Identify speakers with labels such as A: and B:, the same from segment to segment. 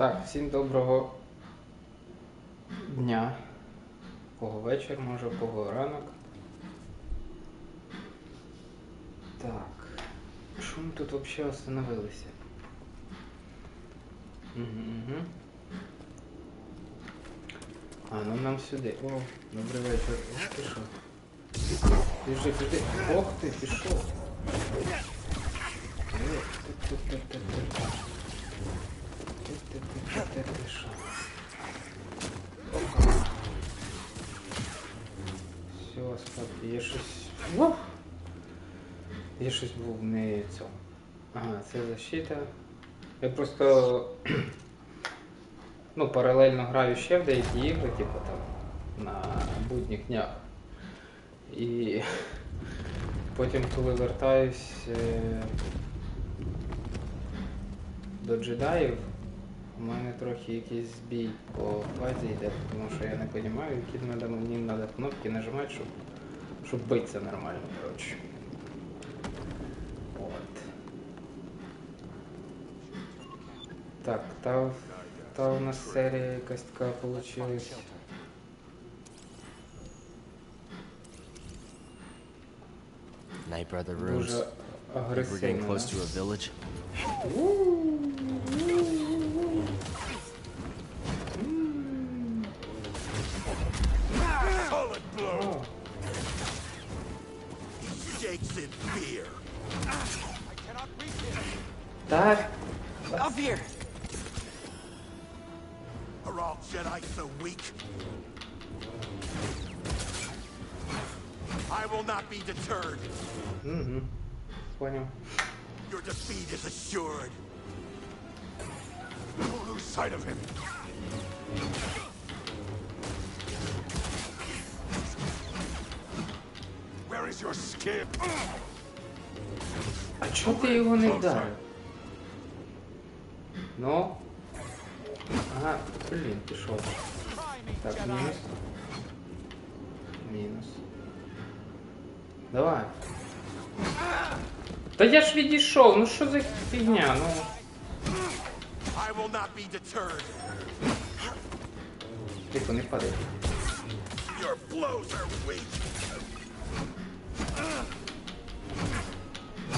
A: Так, всім доброго дня. Кого вечір, може, кого ранок. Так. Що ми тут взагалі остановилися? Угу, угу. А, ну нам сюди. О, добрий вечір. Ох, ти що? Біжи, біжи. Ох ти, пішов. Е, ти-ти-ти-ти-ти. Ти-ти-ти-ти-ти, що? Все, спад, є щось. Ух! Я щось був не цьому. Ага, це защита. Я просто ну, паралельно граю ще в деякі ігри, типу там на будніх днях. І потім, коли вертаюсь е, до джедаїв, у мене трохи якийсь збій по фазі йде, тому що я не розумію, які надо, мені треба кнопки нажимати, щоб, щоб битися нормально, коротше. От. Так, та, та у нас серія якась така получилась.
B: Night Brother rooms.
A: Дуже
B: we're getting close to a village.
C: Solid blow.
A: О,
C: Shakes in fear.
A: Так,
B: Up here!
C: Are all Jedi so weak? I will not be deterred.
A: угу. Понял.
C: Your defeat is assured. Don't lose sight of him.
A: А чого ти його не вдарив? Ну? Ага, блін, пішов. Так, мінус. Мінус. Давай. Та я ж відійшов, ну що за фігня, ну.
C: I will not be deterred.
A: Тихо, не падай.
C: Your blows are weak.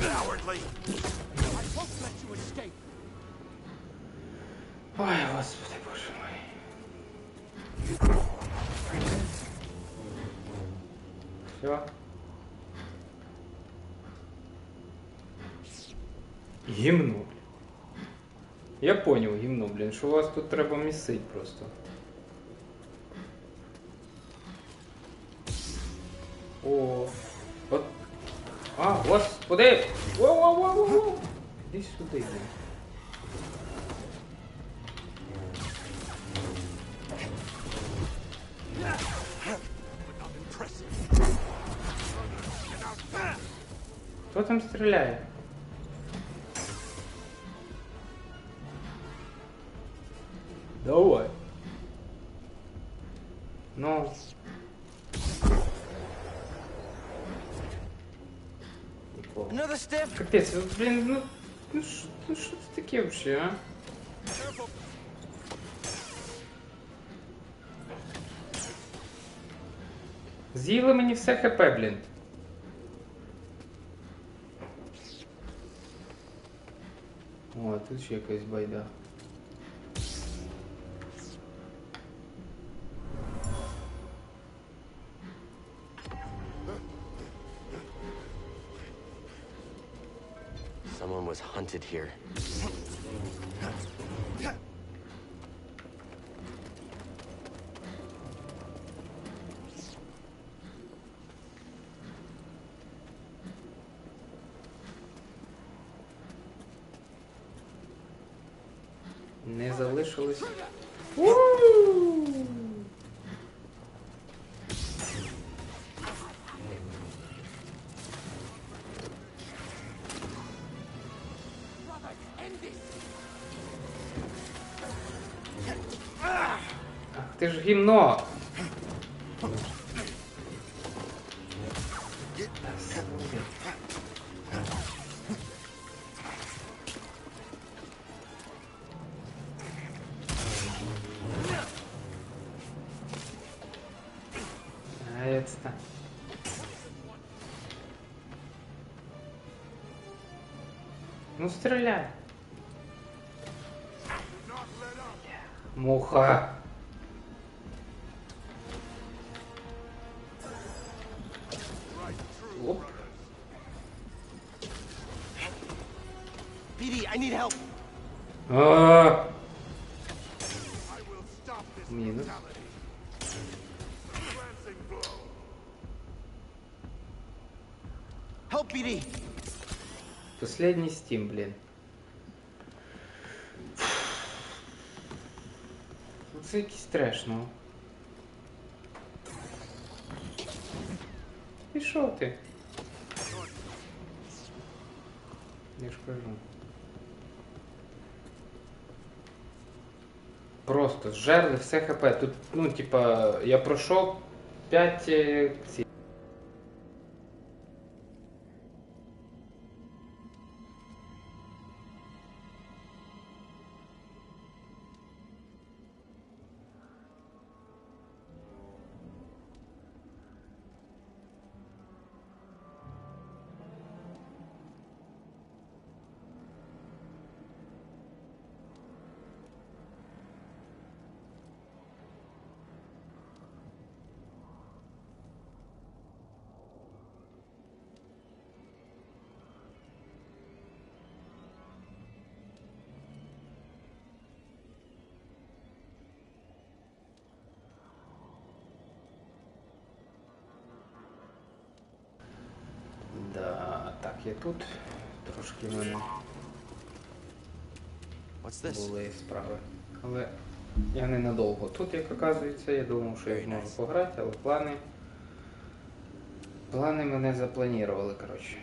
C: Cowardly. I won't let you escape.
A: Ой, господи, боже мой. Все. Гімно. блін. Я поняв, гімно, блін, що у вас тут треба місить просто. О, господи! Воу-воу-воу-воу! Іди сюди. Хто там стріляє? Нікого.
B: Another step!
A: Капець, от, блін, ну. Ну що ну, що це таке взагалі, а? З'їли мені все хп, блін. О, тут ще якась байда.
B: here.
A: Не залишилось. темно. Нравится. Ну
C: стреляй.
A: Муха. Последний стим, блін. Ну, Це якийсь треш, ну. І що ти? Я ж кажу. Просто зжерли все хп. Тут, ну, типа, я пройшов 5 ці. Я тут. Трошки в мене були справи. Але я ненадовго тут, як оказується, я думав, що я зможу пограти, але плани. Плани мене запланували, коротше.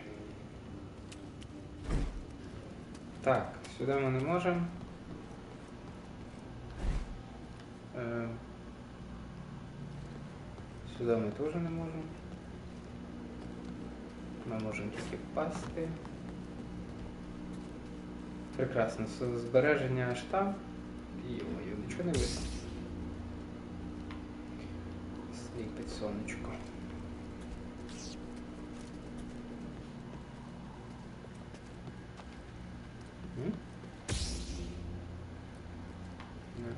A: Так, сюди ми не можемо. Е, Сюди ми теж не можемо. Ми можемо тільки впасти. Прекрасно. Збереження штаб. Йо-моє, нічого не видно. Сліпить сонечко. М? Не.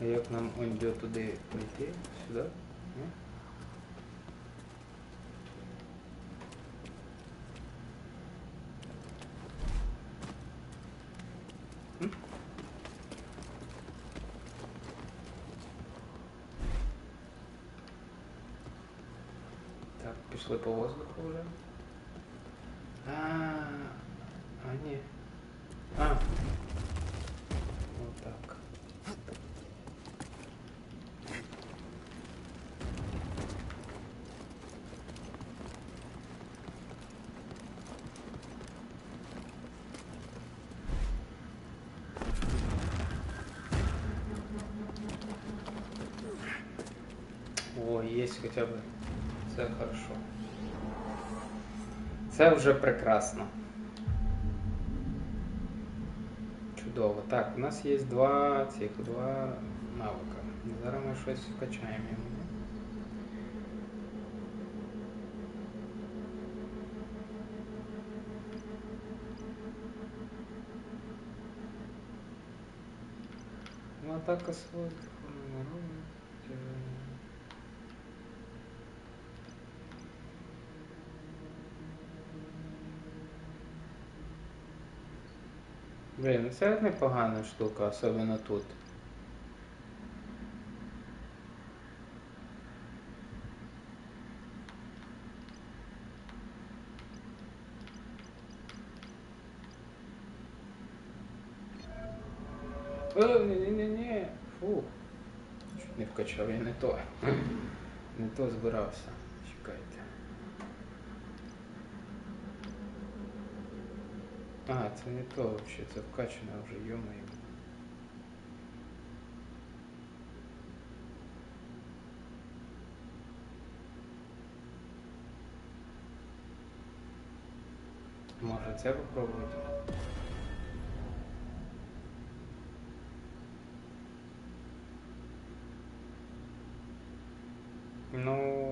A: А як нам он туди прийти? Сюди? Ні? М? Так, пішли по воздуху вже. А, а ні. А. Вот так. О, есть хотя бы. Це хорошо. Це вже прекрасно. Чудово. Так, у нас є два цих два навика. Зараз ми щось вкачаємо йому. Ну, атака свой. Блін, ну це непогана штука, особливо тут. О, ні-ні-ні. Фу. Чуть не вкачав, я не то. Не то збирався. Чекайте. А, це не то вообще це вкачане вже, йомо. Може це попробувати? Ну...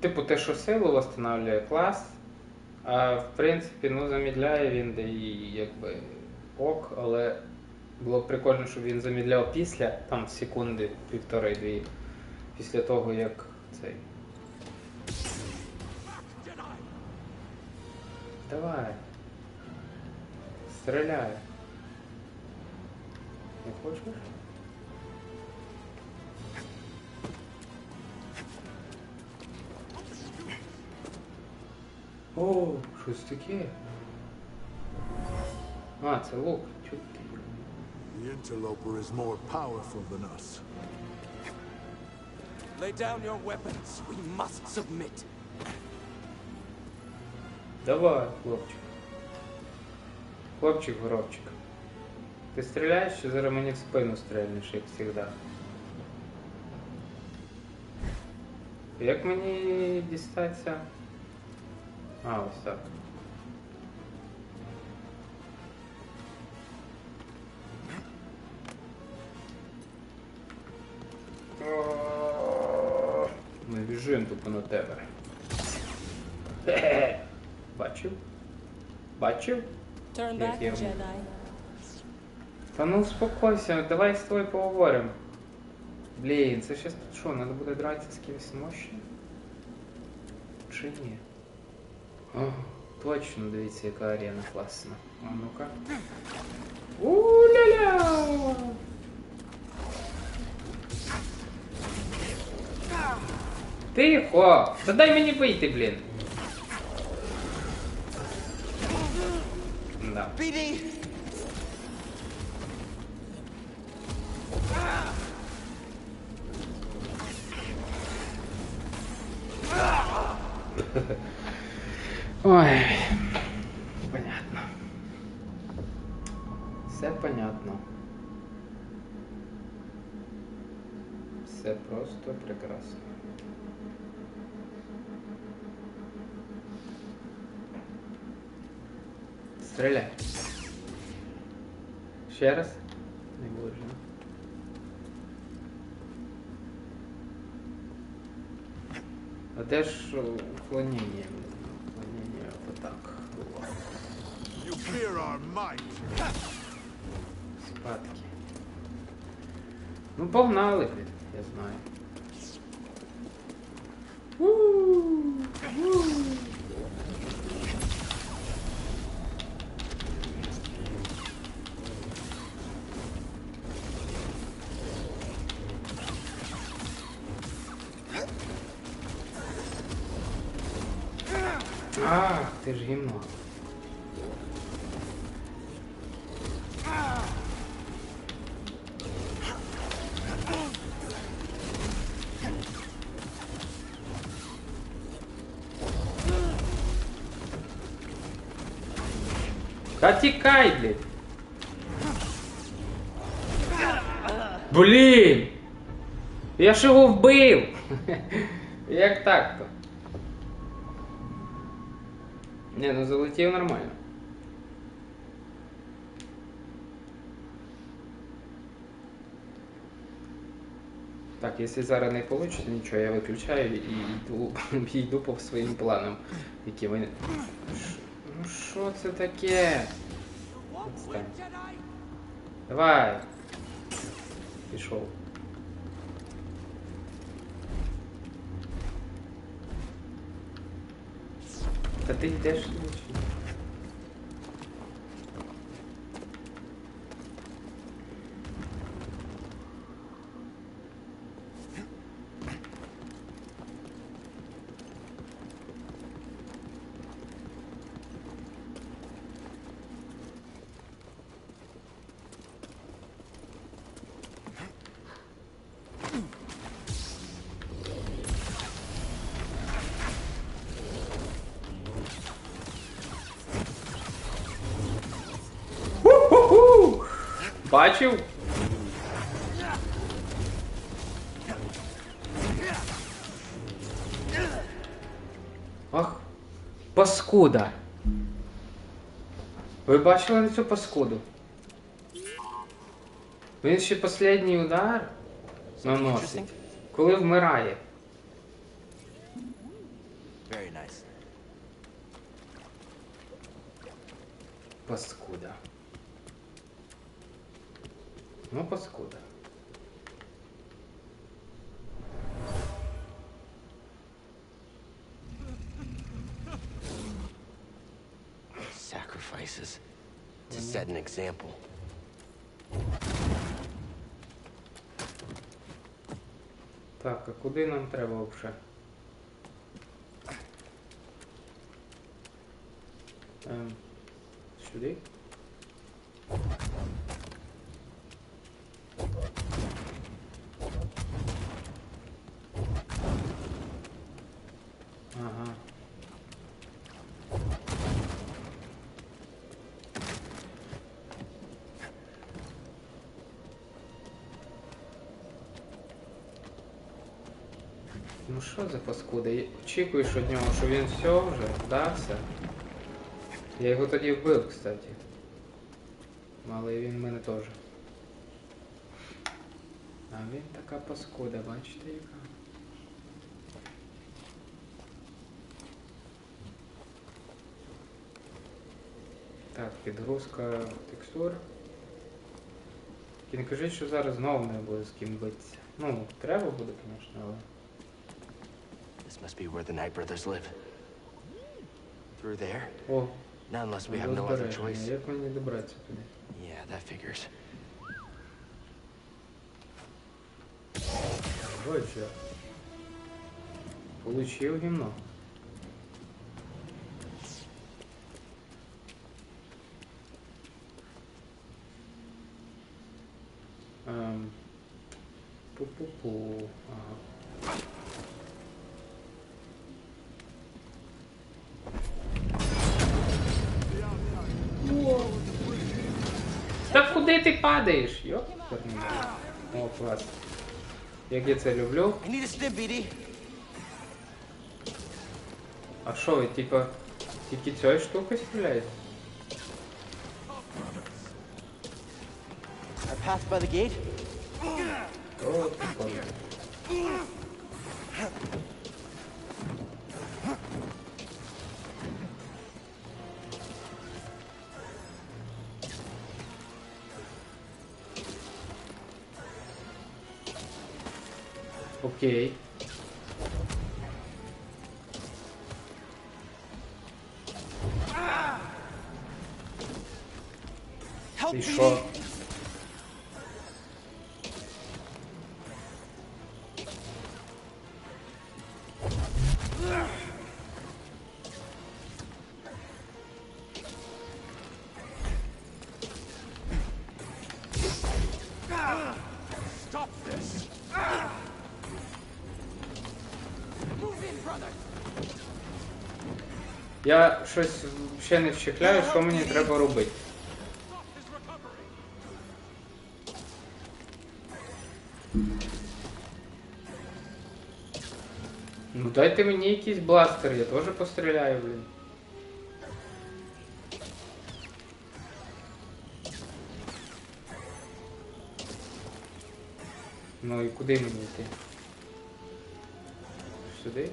A: Типу те, що силу встановлює клас. А в принципі, ну, замідляє він де і якби ок, але було б прикольно, щоб він замідляв після, там секунди, півтори-дві, після того, як цей. Давай. Стріляй. Не хочеш? О, щось таке. А, це лук.
C: The interloper is more powerful than us.
B: Lay down your weapons. We must submit.
A: Давай, хлопчик. Хлопчик, горобчик. Ти стріляєш чи зараз мені в спину стрельнеш, як завжди? Як мені дістатися? А, ось так. Ми біжимо тупо на тебе. Бачив? Бачив?
D: Turn
A: Як я-
D: Jedi.
A: Та ну успокойся, давай з тобою поговоримо. Блін, це щас тут що, треба буде дратися з кимось мощним? Чи ні? О, точно, дивіться, яка арена класна. А ну-ка. У-ля-ля! Тихо! Та дай мені вийти, блін. Да. Ой, понятно. Все понятно. Все просто прекрасно. Стріляй. Ще раз? Не можу. А де ж уклонення?
C: You fear our might.
A: Спадки. Ну, погнали, блін, я знаю. Ах, ти ж гімно. Та тікай, блядь. Блін! Я ж його вбив! Як так-то? Не, ну залетів нормально. Так, якщо зараз не вийде нічого, я виключаю і йду, йду по своїм планам, які ми. Ну що це таке? Давай. Пішов. Та ти йдеш лучше. Бачив? Ах, паскуда. Ви бачили цю паскуду? Він ще останній удар. наносить. Коли вмирає.
B: Very nice.
A: Паскуда. Ну, паскуда.
B: Sacrifices to set an example.
A: Так, а куди нам треба взагалі? Ем, сюди? Ага. Ну що за паскуда? Очікуєш від нього, що він все вже вдався. Я його тоді вбив, кстати. Але він мене теж. А він така паскуда, бачите яка? Так, підгрузка текстур. Тільки не що зараз знову не буде з ким битися. Ну, треба буде, звісно, але.
B: This must be where the Knight brothers live. Through there?
A: О,
B: Not unless we have no other
A: розбереження.
B: choice.
A: Як мені добратися туди?
B: Yeah, that figures.
A: Боже. Получив гімно. Ем. Пу-пу-пу. Ага. Куди ти падаєш? Йоп, О, клас. Як я це люблю. А що ви, типа, тільки цією штукою стріляєте?
B: I passed by the gate.
A: О, прикольно. Окей. Я щось ще не вщекляю, що мені треба робити. Ну дайте мені якийсь бластер, я теж постріляю, блін. Ну і куди мені йти? Сюди?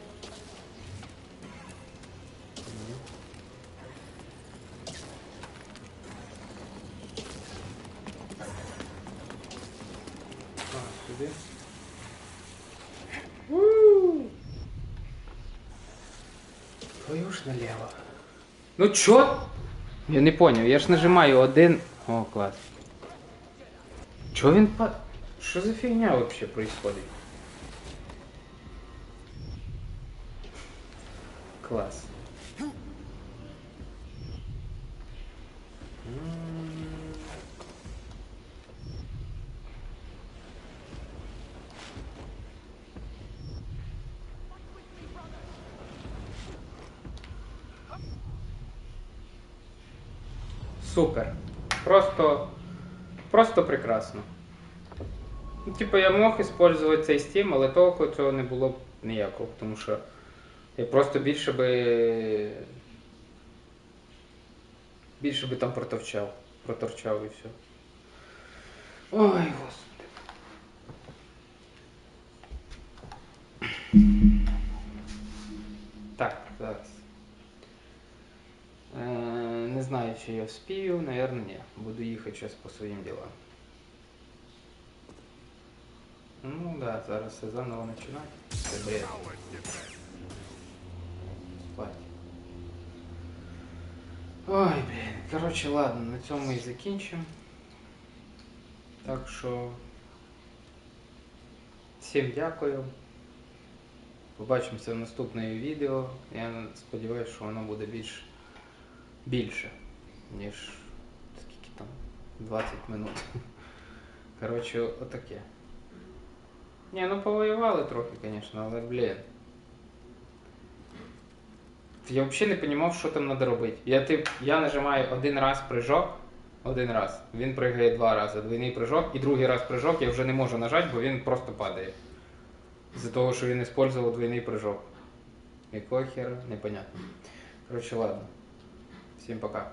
A: Ні. А, сюди. У! Твою ж налево. Ну чо? Я не понял, я ж нажимаю один. О, класс. Чо він по... Що за фигня вообще происходит? Класс. Супер. Просто, просто прекрасно. Ну, типу, я мог використовувати цей Steam, але толку цього не було б ніякого, тому що я просто більше би. Більше би там проторчав. Проторчав і все. Ой, господи. Чи я вспію, наверное, ні. Буду їхати зараз по своїм ділам. Ну да, зараз все заново починати. Це. Спать. Ой, блін. Коротше, ладно, на цьому і закінчимо. Так що. Всім дякую. Побачимося в наступному відео. Я сподіваюся, що воно буде більш більше, ніж скільки там 20 минут. Коротше, отаке. Ні, ну повоювали трохи, звісно, але блін. Я взагалі не розумів, що там треба робити. Я, тип, я нажимаю один раз прыжок, один раз. Він пригає два рази. Двійний прыжок, і другий раз прыжок я вже не можу нажати, бо він просто падає. З-за того, що він використовував двойний прыжок. Якого хера? Непонятно. Коротше, ладно. Всім пока.